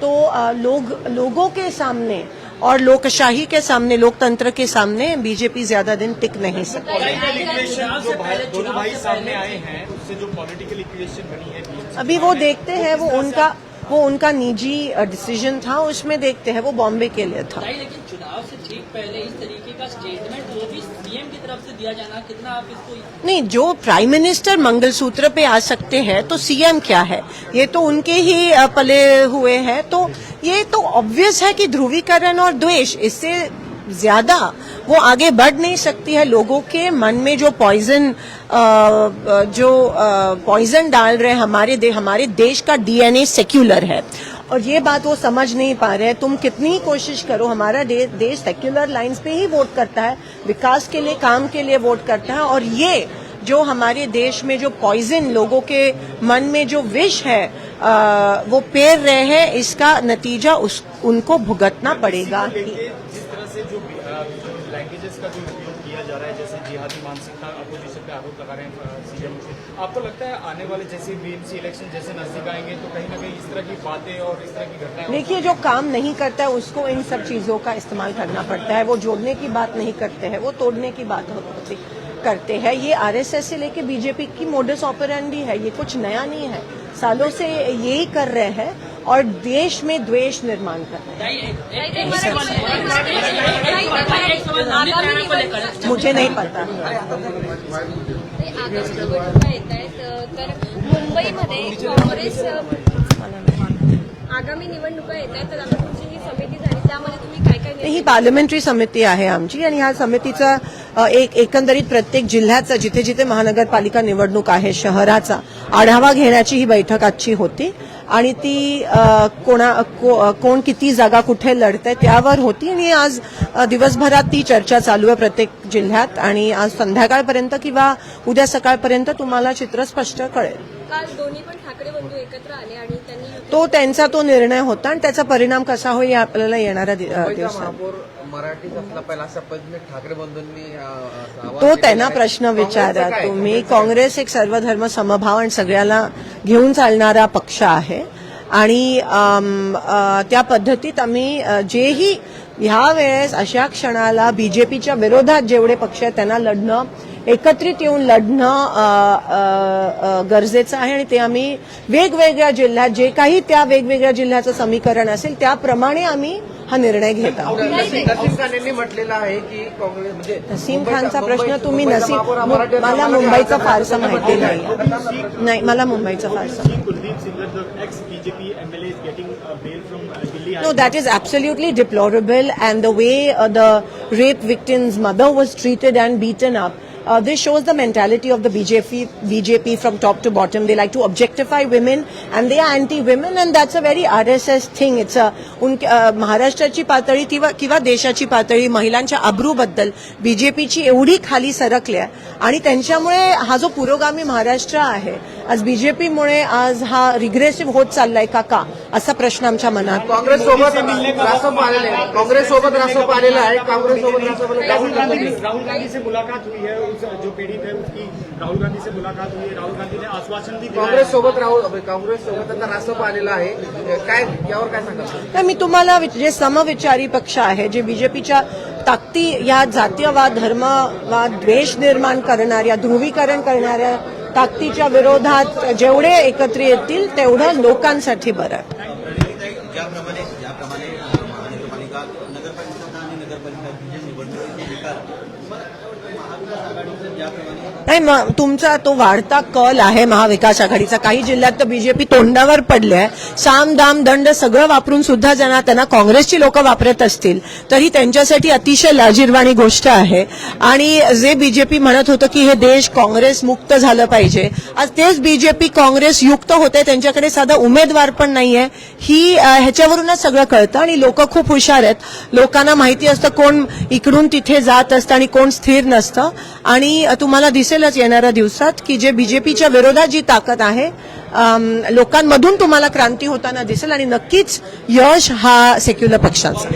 तो लोग लोगों के सामने और लोकशाही के सामने लोकतंत्र के सामने बीजेपी ज़्यादा दिन टिक नहीं सकती। आए हैं उससे जो पॉलिटिकल इक्वेशन बनी है अभी वो देखते हैं वो उनका वो उनका निजी डिसीज़न था उसमें देखते हैं वो बॉम्बे के लिए था। लेकिन चुनाव से ठीक पहले इस तरीके का स्टेटमेंट वो भी तरफ़ से दिया जाना कितना आप इसको नहीं जो प्राइम मिनिस्टर मंगलसूत्र पे आ सकते हैं तो सीएम क्या है? ये तो उनके ही पले हुए हैं तो ये तो ऑब्वियस है कि ध्रुवीकरण और द्वेष इससे ज़्यादा वो आगे बढ़ नहीं सकती है लोगों के मन में जो पॉइजन जो पॉइजन डाल रहे हैं हमारे दे, हमारे देश का डीएनए सेक्युलर है। और ये बात वो समझ नहीं पा रहे तुम कितनी कोशिश करो हमारा दे, देश सेक्युलर लाइंस पे ही वोट करता है विकास के लिए काम के लिए वोट करता है और ये जो हमारे देश में जो पॉइजन लोगों के मन में जो विष है आ, वो पेर रहे हैं इसका नतीजा उस उनको भुगतना पड़ेगा। तरह से जो लैंग्वेजेस का जो उपयोग किया जा रहा है जैसे जिहादी मानसिकता अपोजिशन पे आरोप लगा रहे हैं सीएम से आपको लगता है आने वाले जैसे बीएमसी इलेक्शन जैसे नज़दीक आएँगे तो कहीं ना कहीं इस तरह की बातें और इस तरह की घटनाएँ देखिए जो काम नहीं करता है उसको इन सब चीज़ों का इस्तेमाल करना पड़ता है। वो जोड़ने की बात नहीं करते हैं वो तोड़ने की बात होती करते हैं। ये आरएसएस से लेके बीजेपी की मोडस ऑपरेंडी है ये कुछ नया नहीं है। सालों से यही कर रहे हैं और देश में द्वेष निर्माण करना है। मुझे नहीं पता। येत आहेत तर मुंबईमध्ये काँग्रेस आगामी निवडणुका येत आहेत तर आता तुमची ही समिती झाली त्यामध्ये तुम्ही ही पार्लमेंटरी समिती आहे आमची आणि ह्या समितीचा एक एकंदरीत प्रत्येक जिल्ह्याचा जिथे जिथे महानगरपालिका निवडणूक आहे शहराचा आढावा घेण्याची ही बैठक आजची होती. आणि ती कोणा को- कोण किती जागा कुठे लढतंय त्यावर होती आणि आज दिवसभरात ती चर्चा चालू आहे प्रत्येक जिल्ह्यात. आणि आज संध्याकाळपर्यंत किंवा उद्या सकाळपर्यंत तुम्हाला चित्र स्पष्ट कळेल. काल दोन्ही पण ठाकरे बंधू एकत्र आले आणि त्यांनी तो त्यांचा तो निर्णय होता आणि त्याचा परिणाम कसा होईल आपल्याला येणाऱ्या दि- अ, मुंबईचा दिवसात महापौर मराठीतला पहिला शपथविधी ठाकरे बंधूंनी अं, आवाहन तो त्यांना आहे. प्रश्न विचारा काँग्रेसचं काय? तुम्ही काँग्रेस एक सर्वधर्म समभाव आणि सगळ्याला घेऊन चालणारा पक्ष आहे आणि अम, अ, त्या पद्धतीत आम्ही अ, जेही ह्या वेळेस अशा क्षणाला बीजेपीच्या विरोधात जेवढे पक्ष आहेत त्यांना लढणं एकत्रित येऊन लढणं गरजेचं आहे आणि ते आम्ही वेगवेगळ्या जिल्ह्यात जे काही त्या वेगवेगळ्या जिल्ह्याचं समीकरण असेल त्याप्रमाणे आम्ही हा निर्णय घेत आहोत नसीम खान यांनी म्हटलेलं आहे की काँग्रेस म्हणजे नसीम खानचा प्रश्न तुम्ही मुंबईचा नसीम मला मुंबईचं फारसं माहिती. नाही नाही मला मुंबईचं फारसं See Kuldeep Singh, the ex-BJP MLA, is getting uh, bail from uh, Delhi. No, that is absolutely uh, this shows the mentality of the BJP, BJP from top to bottom. They like to objectify women, and they are anti-women, and that's a very RSS thing. It's a Un uh, महाराष्ट्राची पातळी किंवा किंवा देशाची पातळी महिलांच्या अब्रूबद्दल बीजेपीची एवढी खाली सरकली आहे आणि त्यांच्यामुळे हा जो पुरोगामी महाराष्ट्र आहे आज बीजेपीमुळे आज हा रिग्रेसिव्ह होत चाललाय का का असा प्रश्न आमच्या मनात. काँग्रेस सोबत रासप आलेले आहे. काँग्रेस सोबत रासप आलेला आहे. काँग्रेस सोबत रासप राहुल गांधी राहुल गांधी से मुलाकात हुई है उस जो पीड़ित है उसकी राहुल गांधी से मुलाकात हुई है राहुल गांधी ने आश्वासन भी दिया काँग्रेस सोबत राहुल काँग्रेस सोबत आता रासप आलेला आहे. काय यावर काय तर मी तुम्हाला जे समविचारी पक्ष आहे जे बीजेपीच्या ताकदी या जातीयवाद धर्मवाद द्वेष निर्माण करणाऱ्या ध्रुवीकरण करणाऱ्या ताकदीच्या विरोधात जेवढे एकत्र येतील तेवढं लोकांसाठी बरं आहे. ज्याप्रमाणे ज्याप्रमाणे अ, महानगरपालिका नगरपालिका आणि नगरपालिकाची निवडणुकीचे निकाल महाविकास आघाडीचं ज्याप्रमाणे नाही मग तुमचा तो वाढता कल आहे महाविकास आघाडीचा. काही जिल्ह्यात तर बीजेपी तोंडावर पडले आहे साम दाम दंड सगळं वापरून सुद्धा ज्यांना त्यांना काँग्रेसची लोक वापरत असतील तर ही त्यांच्यासाठी अतिशय लाजीरवाणी गोष्ट आहे. आणि जे बीजेपी म्हणत होतं की हे देश काँग्रेस मुक्त झालं पाहिजे आज तेच बीजेपी काँग्रेस युक्त होते त्यांच्याकडे साधा उमेदवार पण नाहीये. ही ह्याच्यावरूनच सगळं कळतं आणि लोक खूप हुशार आहेत. लोकांना माहिती असतं कोण इकडून तिथे जात असतं आणि कोण स्थिर नसतं. आणि तुम्हाला दिसेलच येणाऱ्या दिवसात की जे बीजेपीच्या विरोधात जी ताकद आहे लोकांमधून तुम्हाला क्रांती होताना दिसेल आणि नक्कीच यश हा सेक्युलर पक्षाचा.